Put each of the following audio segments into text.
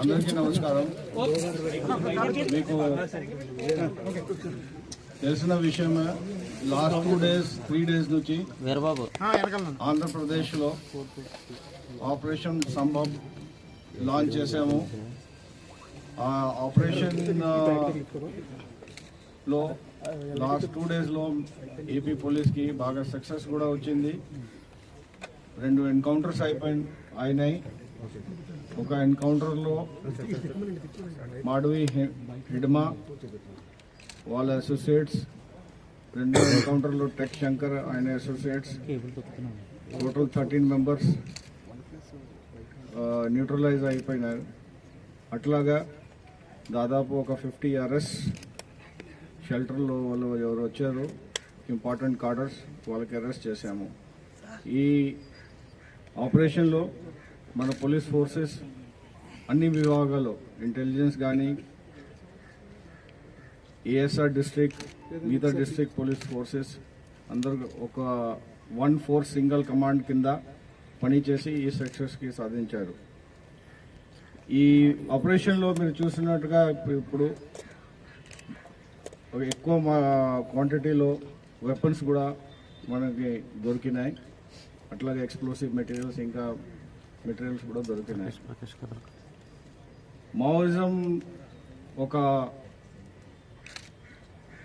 అందరికీ నమస్కారం. మీకు తెలిసిన విషయమే last two days three days నుంచి వీరబాబు ఆంధ్రప్రదేశ్లో ఆపరేషన్ సంభవ్ లాంచ్ చేసాము ఆ ఆపరేషన్లో లాస్ట్ టూ డేస్లో ఏపీ పోలీస్కి బాగా సక్సెస్ కూడా వచ్చింది. రెండు ఎన్కౌంటర్స్ అయిపోయి అయినాయి. ఒక ఎన్కౌంటర్లో మాడవి హె- హిడ్మా వాళ్ళ అసోసియేట్స్ రెండు ఎన్కౌంటర్లో టెక్ శంకర్ ఆయన associates total thirteen members neutralise అయిపోయినారు. అట్లాగా దాదాపు ఒక ఫిఫ్టీ ఆర్ఎస్ షెల్టర్లో వాళ్ళు ఎవరు వచ్చారు ఇంపార్టెంట్ కార్డర్స్ వాళ్ళకి అరెస్ట్ చేశాము. ఈ ఆపరేషన్లో మన పోలీస్ ఫోర్సెస్ అన్ని విభాగాలు ఇంటెలిజెన్స్ కానీ ఏఎస్ఆర్ డిస్ట్రిక్ట్ మిగతా డిస్ట్రిక్ట్ పోలీస్ ఫోర్సెస్ అందరూ ఒక వన్ ఫోర్ సింగిల్ కమాండ్ కింద పనిచేసి ఈ సక్సెస్కి సాధించారు. ఈ ఆపరేషన్లో మీరు చూసినట్టుగా ఇప్పుడు- ఇప్పుడు ఎక్కువ మా క్వాంటిటీలో వెపన్స్ కూడా మనకి దొరికినాయి. అట్లాగే ఎక్స్ప్లోసివ్ మెటీరియల్స్ ఇంకా మెటీరియల్స్ కూడా దొరికినాయి. మావోయిజం ఒక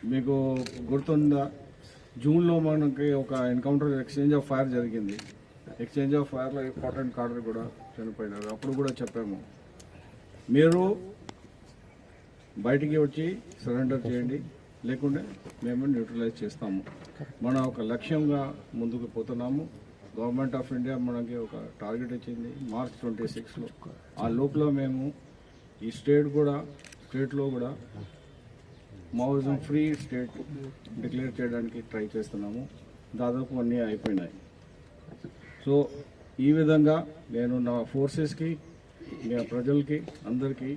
మీకు గుర్తుందా? జూన్లో మనకి ఒక ఎన్కౌంటర్ ఎక్స్చేంజ్ ఆఫ్ ఫైర్ జరిగింది. ఎక్స్చేంజ్ ఆఫ్ ఫైర్లో ఇంపార్టెంట్ కార్డర్ కూడా చనిపోయినారు. అప్పుడు కూడా చెప్పాము. మీరు బయటికి వచ్చి సరెండర్ చేయండి. లేకుంటే మేము న్యూట్రలైజ్ చేస్తాము. మన ఒక లక్ష్యంగా ముందుకు పోతున్నాము. గవర్నమెంట్ ఆఫ్ ఇండియా మనకి ఒక టార్గెట్ ఇచ్చింది మార్చ్ ట్వంటీ సిక్స్లో. ఆ లోపల మేము ఈ స్టేట్ కూడా స్టేట్లో కూడా మావోయిజం ఫ్రీ స్టేట్ డిక్లేర్ చేయడానికి ట్రై చేస్తున్నాము. దాదాపు అన్నీ అయిపోయినాయి. సో ఈ విధంగా నేను నా ఫోర్సెస్కి మీ ప్రజలకి అందరికీ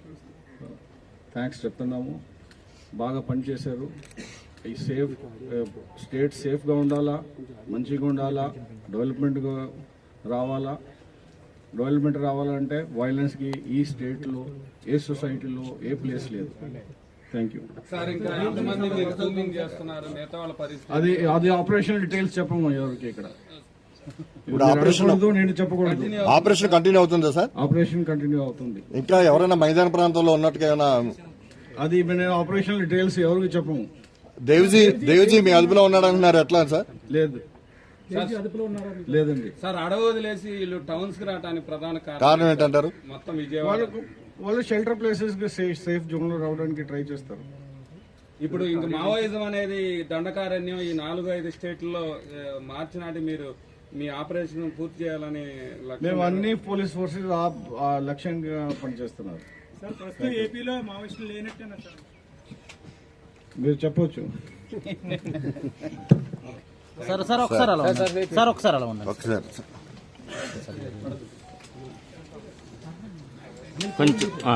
థ్యాంక్స్ చెప్తున్నాము. బాగా పనిచేశారు. ఈ సేఫ్ స్టేట్ సేఫ్గా ఉండాలా మంచిగా ఉండాలా డెవలప్మెంట్గా రావాలా? డెవలప్మెంట్ రావాలంటే వైలెన్స్కి ఈ స్టేట్లో ఏ సొసైటీలో ఏ ప్లేస్ లేదు. Thank you. అది అది ఆపరేషన్ డీటెయిల్స్ చెప్పము ఎవరికి ఇక్కడ. ఇప్పుడు ఆపరేషన్ నేను చెప్పకూడదు. ఆపరేషన్ కంటిన్యూ అవుతుందా సార్? ఆపరేషన్ కంటిన్యూ అవుతుంది. ఇంకా ఎవరైనా మైదాన ప్రాంతంలో ఉన్నట్టుగా ఏమైనా అది నేను ఆపరేషన్ డీటెయిల్స్ ఎవరికి చెప్పము? దేవ్జీ దేవ్జీ మీ అదుపులో ఉన్నాడు అంటున్నారు ఎట్లా సార్? లేదు. లేదండి. సార్ అడవి వదిలేసి వీళ్ళు టౌన్స్కి రావడానికి ప్రధాన కారణం ఏంటంటారు? మొత్తం విజయవాడ. వాళ్ళు షెల్టర్ ప్లేసెస్కి సేఫ్ సేఫ్ జోన్లో రావడానికి ట్రై చేస్తారు. ఇప్పుడు ఇంక మావోయిజం అనేది దండకారణ్యం ఈ నాలుగు ఐదు స్టేట్లలో మార్చి నాటి మీరు మీ ఆపరేషన్ పూర్తి చేయాలని లక్ష్యం మేము అన్ని పోలీస్ ఫోర్సెస్ లక్ష్యంగా పనిచేస్తున్నారు. సార్ ప్రస్తుతం ఏపీలో మావోయిస్టులు లేనట్టేనా సార్? మీరు చెప్పొచ్చు. సార్ సార్ ఒకసారి అలా ఉండండి. సార్ ఒకసారి అలా ఉండండి ఒకసారి కొంచెం ఆ.